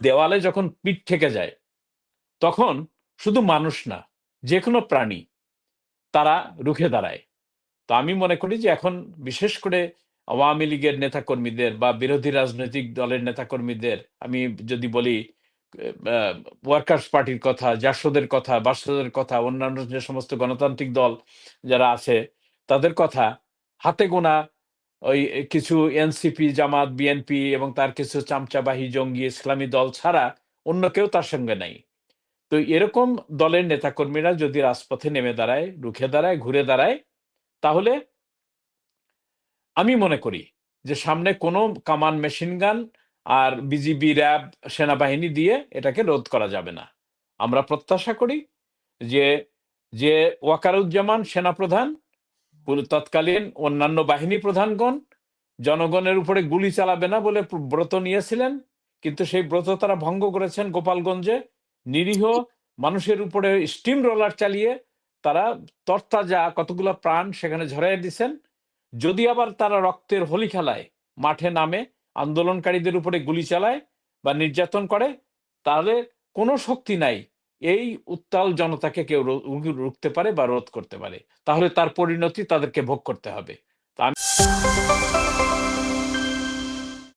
দেওয়ালে যখন পিঠ থেকে যায়, তখন শুধু মানুষ না যে কোনো প্রাণী তারা রুখে দাঁড়ায়। তো আমি মনে করি যে এখন বিশেষ করে আওয়ামী লীগের নেতাকর্মীদের বা বিরোধী রাজনৈতিক দলের নেতাকর্মীদের, আমি যদি বলি ওয়ার্কার্স পার্টির কথা, জাসদের কথা, বাসদের কথা, অন্যান্য যে সমস্ত গণতান্ত্রিক দল যারা আছে, তাদের কথা হাতে গোনা ওই কিছু এনসিপি, জামাত, বিএনপি এবং তার কিছু চামচাবাহী জঙ্গি, ইসলামী দল ছাড়া অন্য কেউ তার সঙ্গে নাই। তো এরকম দলের নেতাকর্মীরা যদি রাজপথে নেমে দাঁড়ায়, রুখে দাঁড়ায়, ঘুরে দাঁড়ায়, তাহলে আমি মনে করি যে সামনে কোনো কামান মেশিন গান আর বিজিবি, র্যাব, সেনাবাহিনী দিয়ে এটাকে রোধ করা যাবে না। আমরা প্রত্যাশা করি যে যে ওয়াকারুজ্জামান সেনাপ্রধান পুরো তৎকালীন অন্যান্য বাহিনী প্রধানগণ জনগণের উপরে গুলি চালাবে না বলে ব্রত নিয়েছিলেন, কিন্তু সেই ব্রত তারা ভঙ্গ করেছেন গোপালগঞ্জে। নিরীহ মানুষের উপরে স্টিম রোলার চালিয়ে তারা তরতাজা কতগুলো প্রাণ সেখানে ঝরাই দিছেন। যদি আবার তারা রক্তের হোলি খেলায় মাঠে নামে আন্দোলনকারীদের উপরে গুলি চালায় বা নির্যাতন করে, তাহলে কোনো শক্তি নাই। এই উত্তাল জনতাকে কেউ রুখতে পারে বা রোধ করতে পারে। তাহলে তার পরিণতি তাদেরকে ভোগ করতে হবে। তা